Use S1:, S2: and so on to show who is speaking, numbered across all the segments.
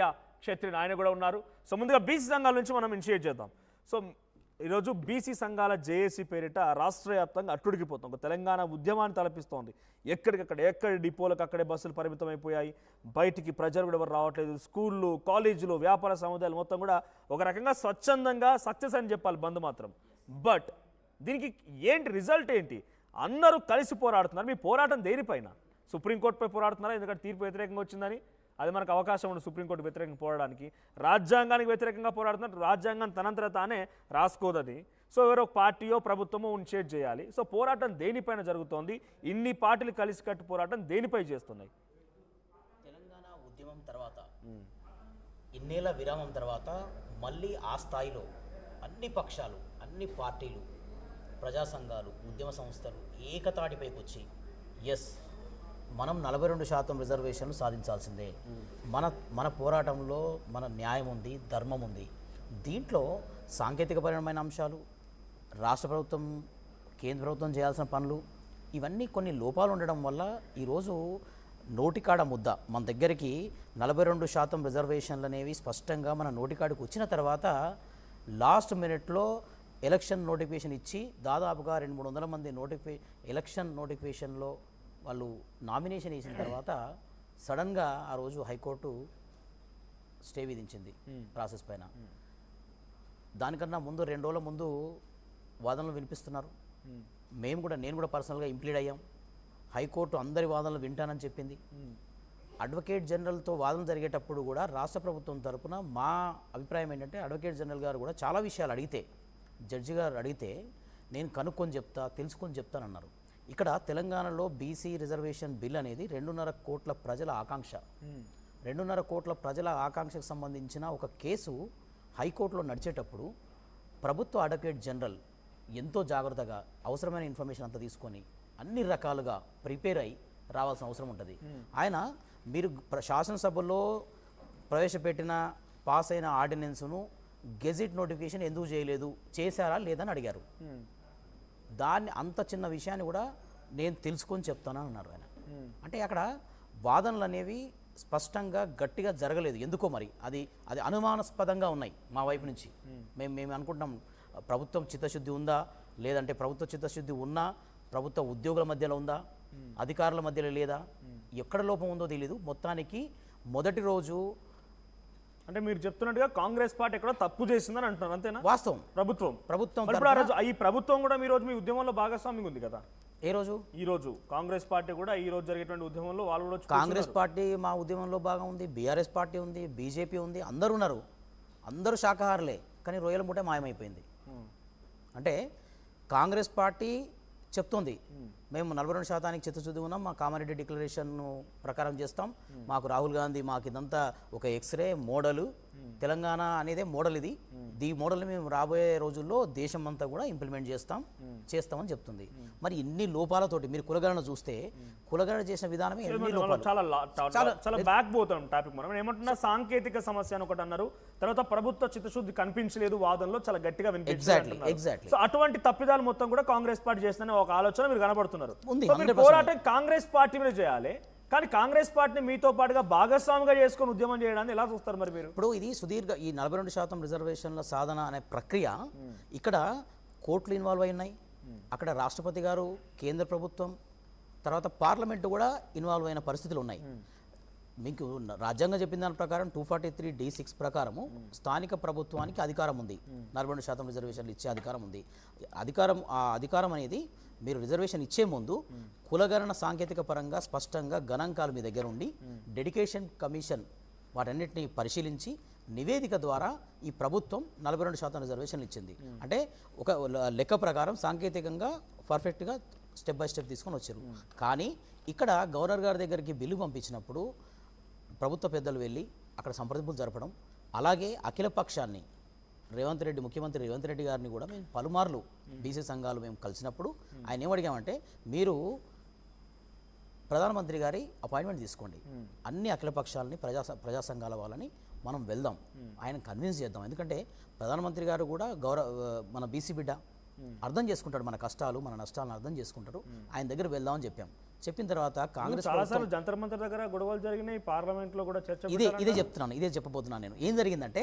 S1: Yeah ఆయన కూడా ఉన్నారు. సో ముందుగా బీసీ సంఘాల నుంచి మనం ఇనిషియేట్ చేద్దాం. సో ఈరోజు బీసీ సంఘాల జేఏసీ పేరిట రాష్ట్ర వ్యాప్తంగా అట్టుడికిపోతుంది ఒక తెలంగాణ ఉద్యమాన్ని తలపిస్తోంది. ఎక్కడికక్కడ ఎక్కడ డిపోలకు అక్కడే బస్సులు పరిమితం అయిపోయాయి బయటికి ప్రజలు కూడా ఎవరు రావట్లేదు. స్కూళ్ళు కాలేజీలు వ్యాపార సముదాయాలు మొత్తం కూడా ఒక రకంగా స్వచ్ఛందంగా సక్సెస్ అని చెప్పాలి బంద్ మాత్రం. బట్ దీనికి ఏంటి రిజల్ట్ ఏంటి? అందరూ కలిసి పోరాడుతున్నారు. మీ పోరాటం దేనిపైన? సుప్రీంకోర్టుపై పోరాడుతున్నారా? ఎందుకంటే తీర్పు వ్యతిరేకంగా వచ్చిందని. అది మనకు అవకాశం ఉంది సుప్రీంకోర్టు వ్యతిరేకంగా పోరాడడానికి. రాజ్యాంగానికి వ్యతిరేకంగా పోరాడుతున్నారు రాజ్యాంగం తనంతట తానే రాసుకోదది. సో ఎవరో పార్టీయో ప్రభుత్వమో ఇనిషియేట్ చేయాలి. సో పోరాటం దేనిపైన జరుగుతోంది? ఇన్ని పార్టీలు కలిసి కట్టు పోరాటం దేనిపై చేస్తున్నాయి?
S2: తెలంగాణ ఉద్యమం తర్వాత ఇన్నేళ్ళ విరామం తర్వాత మళ్ళీ ఆ స్థాయిలో అన్ని పక్షాలు అన్ని పార్టీలు ప్రజా సంఘాలు ఉద్యమ సంస్థలు ఏకతాటిపైకి వచ్చి ఎస్ మనం నలభై రెండు శాతం రిజర్వేషన్లు సాధించాల్సిందే. మన మన పోరాటంలో మన న్యాయం ఉంది ధర్మం ఉంది. దీంట్లో సాంకేతికపరమైన అంశాలు రాష్ట్ర ప్రభుత్వం కేంద్ర ప్రభుత్వం చేయాల్సిన పనులు ఇవన్నీ కొన్ని లోపాలు ఉండడం వల్ల ఈరోజు నోటికాడ ముద్ద. మన దగ్గరికి నలభై రెండు శాతం రిజర్వేషన్లు అనేవి స్పష్టంగా మన నోటికాడికి వచ్చిన తర్వాత లాస్ట్ మినిట్లో ఎలక్షన్ నోటిఫికేషన్ ఇచ్చి దాదాపుగా రెండు మూడు వందల మంది నోటిఫి ఎలక్షన్ నోటిఫికేషన్లో వాళ్ళు నామినేషన్ వేసిన తర్వాత సడన్గా ఆ రోజు హైకోర్టు స్టే విధించింది ప్రాసెస్ పైన. దానికన్నా ముందు రెండు రోజుల ముందు వాదనలు వినిపిస్తున్నారు. మేము కూడా నేను కూడా పర్సనల్గా ఇంప్లీడ్ అయ్యాం. హైకోర్టు అందరి వాదనలు వింటానని చెప్పింది. అడ్వకేట్ జనరల్తో వాదన జరిగేటప్పుడు కూడా రాష్ట్ర ప్రభుత్వం తరపున మా అభిప్రాయం ఏంటంటే అడ్వకేట్ జనరల్ గారు కూడా చాలా విషయాలు అడిగితే జడ్జి గారు అడిగితే నేను కనుక్కొని చెప్తా తెలుసుకొని చెప్తానన్నారు. ఇక్కడ తెలంగాణలో బీసీ రిజర్వేషన్ బిల్ అనేది రెండున్నర కోట్ల ప్రజల ఆకాంక్ష. రెండున్నర కోట్ల ప్రజల ఆకాంక్షకు సంబంధించిన ఒక కేసు హైకోర్టులో నడిచేటప్పుడు ప్రభుత్వ అడ్వకేట్ జనరల్ ఎంతో జాగ్రత్తగా అవసరమైన ఇన్ఫర్మేషన్ అంతా తీసుకొని అన్ని రకాలుగా ప్రిపేర్ అయి రావాల్సిన అవసరం ఉంటుంది. ఆయన మీరు ప్ర- శాసనసభలో ప్రవేశపెట్టిన పాస్ అయిన ఆర్డినెన్స్ను గెజిట్ నోటిఫికేషన్ ఎందుకు చేయలేదు చేశారా లేదని అడిగారు. దాన్ని అంత చిన్న విషయాన్ని కూడా నేను తెలుసుకొని చెప్తానని అన్నారు ఆయన. అంటే అక్కడ వాదనలు అనేవి స్పష్టంగా గట్టిగా జరగలేదు. ఎందుకో మరి? అది అది అనుమానాస్పదంగా ఉన్నాయి మా వైపు నుంచి. మేము మేము అనుకుంటున్నాం ప్రభుత్వం చిత్తశుద్ధి ఉందా? లేదంటే ప్రభుత్వ చిత్తశుద్ధి ఉన్నా ప్రభుత్వ ఉద్యోగుల మధ్యలో ఉందా? అధికారుల మధ్యలో లేదా? ఎక్కడ లోపం ఉందో తెలియదు మొత్తానికి మొదటి రోజు
S1: అంటే మీరు చెప్తున్నట్టుగా కాంగ్రెస్ పార్టీ ఎక్కడో తప్పు చేసిందని అంటున్నారు అంతేనా?
S2: వాస్తవం.
S1: ప్రభుత్వం.
S2: ప్రభుత్వం
S1: ఇప్పుడు ఆ రోజు ఈ ప్రభుత్వం కూడా మీ రోజు మీ ఉద్యమంలో భాగస్వామ్యం ఉంది కదా?
S2: ఏ రోజు?
S1: ఈ రోజు. కాంగ్రెస్ పార్టీ కూడా ఈ రోజు జరిగేటువంటి ఉద్యమంలో వాళ్ళు కూడా
S2: కాంగ్రెస్ పార్టీ మా ఉద్యమంలో భాగం ఉంది బీఆర్ఎస్ పార్టీ ఉంది బీజేపీ ఉంది అందరూ ఉన్నారు. అందరూ శాకాహారులే కానీ రొయ్యల మూటే మాయమైపోయింది. అంటే కాంగ్రెస్ పార్టీ చెప్తుంది. మేము. నలభై రెండు శాతానికి చిత్తశుద్ధి ఉన్నాం. మా కామారెడ్డి డిక్లరేషన్ ప్రకారం చేస్తాం. మాకు రాహుల్ గాంధీ మాకు ఇదంతా ఒక ఎక్స్రే మోడలు. తెలంగాణ అనేదే మోడల్ ఇది. ఈ మోడల్ని మేము రాబోయే రోజుల్లో దేశం అంతా కూడా ఇంప్లిమెంట్ చేస్తాం చేస్తామని చెప్తుంది. మరి ఇన్ని లోపాలతోటి మీరు కులగణన చూస్తే కులగణన చేసిన విధానమే ఎన్ని
S1: మనం
S2: లోపాలు?
S1: చాలా బ్యాక్ పోతాం టాపిక్ మనం. ఏమంటున్నా సాంకేతిక సమస్య అని ఒకటి అన్నారు. తర్వాత ప్రభుత్వ చిత్తశుద్ధి కనిపించలేదు వాదనలో చాలా గట్టిగా వినిపించింది
S2: exactly.
S1: సో అటువంటి తప్పిదాలు మొత్తం కూడా కాంగ్రెస్ పార్టీ చేస్తుందనే ఒక ఆలోచన మీరు కనబడుతున్నారు.
S2: ఉంది,
S1: సో మీరు
S2: 100%.
S1: పోరాటం కాంగ్రెస్ పార్టీ మీద చేయాలి. కానీ కాంగ్రెస్ పార్టీని మీతో పాటుగా భాగస్వామిగా చేసుకొని ఉద్యమం చేయడాన్ని ఎలా చూస్తారు మరి మీరు?
S2: ఇప్పుడు ఇది సుదీర్ఘ ఈ నలభై రెండు శాతం రిజర్వేషన్ల సాధన అనే ప్రక్రియ ఇక్కడ కోర్టులు ఇన్వాల్వ్ అయి ఉన్నాయి. అక్కడ రాష్ట్రపతి గారు కేంద్ర ప్రభుత్వం తర్వాత పార్లమెంటు కూడా ఇన్వాల్వ్ అయిన పరిస్థితులు ఉన్నాయి. మీకు రాజ్యాంగం చెప్పిన దాని ప్రకారం two forty three D six ప్రకారము స్థానిక ప్రభుత్వానికి అధికారం ఉంది. నలభై రెండు శాతం రిజర్వేషన్లు ఇచ్చే అధికారం ఉంది. అధికారం ఆ అధికారం అనేది మీరు రిజర్వేషన్ ఇచ్చే ముందు కులగణన సాంకేతిక పరంగా స్పష్టంగా గణాంకాలు మీ దగ్గర ఉండి డెడికేషన్ కమిషన్ వాటన్నిటిని పరిశీలించి నివేదిక ద్వారా ఈ ప్రభుత్వం నలభై రెండు శాతం రిజర్వేషన్లు ఇచ్చింది. అంటే ఒక లెక్క ప్రకారం సాంకేతికంగా పర్ఫెక్ట్గా స్టెప్ బై స్టెప్ తీసుకొని వచ్చారు. కానీ ఇక్కడ గవర్నర్ గారి దగ్గరికి బిల్లు పంపించినప్పుడు ప్రభుత్వ పెద్దలు వెళ్ళి అక్కడ సంప్రదింపులు జరపడం అలాగే అఖిల పక్షాన్ని రేవంత్ రెడ్డి ముఖ్యమంత్రి రేవంత్ రెడ్డి గారిని కూడా మేము పలుమార్లు బీసీ సంఘాలు మేము కలిసినప్పుడు ఆయన ఏమడిగామంటే మీరు ప్రధానమంత్రి గారి అపాయింట్మెంట్ తీసుకోండి. అన్ని అఖిల పక్షాలని ప్రజా ప్రజా సంఘాల వాళ్ళని మనం వెళ్దాం. ఆయన కన్విన్స్ చేద్దాం. ఎందుకంటే ప్రధానమంత్రి గారు కూడా గౌరవ మన బీసీ బిడ్డ. అర్థం చేసుకుంటాడు మన కష్టాలు మన నష్టాలను అర్థం చేసుకుంటారు ఆయన దగ్గర వెళ్దామని చెప్పాం. చెప్పిన తర్వాత కాంగ్రెస్
S1: చాలాసార్లు జంతర్ మంతర్ దగ్గర గొడవలు జరిగినాయి పార్లమెంట్లో కూడా చర్చ
S2: ఇదే ఇదే చెప్తున్నాను ఇదే చెప్పబోతున్నాను నేను. ఏం జరిగిందంటే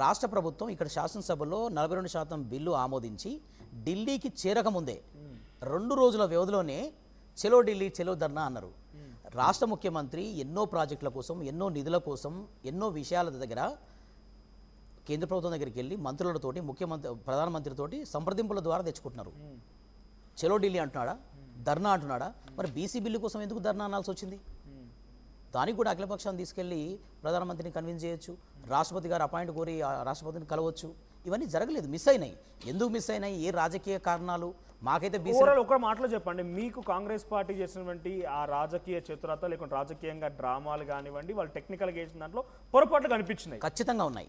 S2: రాష్ట్ర ప్రభుత్వం ఇక్కడ శాసనసభలో నలభై రెండు శాతం బిల్లు ఆమోదించి ఢిల్లీకి చేరకముందే రెండు రోజుల వ్యవధిలోనే చెలో ఢిల్లీ చెలో ధర్నా అన్నారు. రాష్ట్ర ముఖ్యమంత్రి ఎన్నో ప్రాజెక్టుల కోసం ఎన్నో నిధుల కోసం ఎన్నో విషయాల దగ్గర కేంద్ర ప్రభుత్వం దగ్గరికి వెళ్ళి మంత్రులతోటి ముఖ్యమంత్రి ప్రధానమంత్రితోటి సంప్రదింపుల ద్వారా తెచ్చుకుంటున్నారు. చెలో ఢిల్లీ అంటున్నాడా? ధర్నా అంటున్నాడా? మరి బీసీ బిల్లు కోసం ఎందుకు ధర్నా అనాల్సి వచ్చింది? దానికి కూడా అఖిలపక్షాన్ని తీసుకెళ్ళి ప్రధానమంత్రిని కన్విన్స్ చేయొచ్చు రాష్ట్రపతి గారు అపాయింట్ కోరి ఆ రాష్ట్రపతిని కలవచ్చు. ఇవన్నీ జరగలేదు మిస్ అయినాయి. ఎందుకు మిస్ అయినాయి? ఏ రాజకీయ కారణాలు? మాకైతే బీసీ
S1: ఒక మాటలో చెప్పండి. మీకు కాంగ్రెస్ పార్టీ చేసినటువంటి ఆ రాజకీయ చతురత లేకుంటే రాజకీయంగా డ్రామాలు కానివ్వండి వాళ్ళు టెక్నికల్గా చేసిన దాంట్లో పొరపాట్లు కనిపించినాయి.
S2: ఖచ్చితంగా ఉన్నాయి.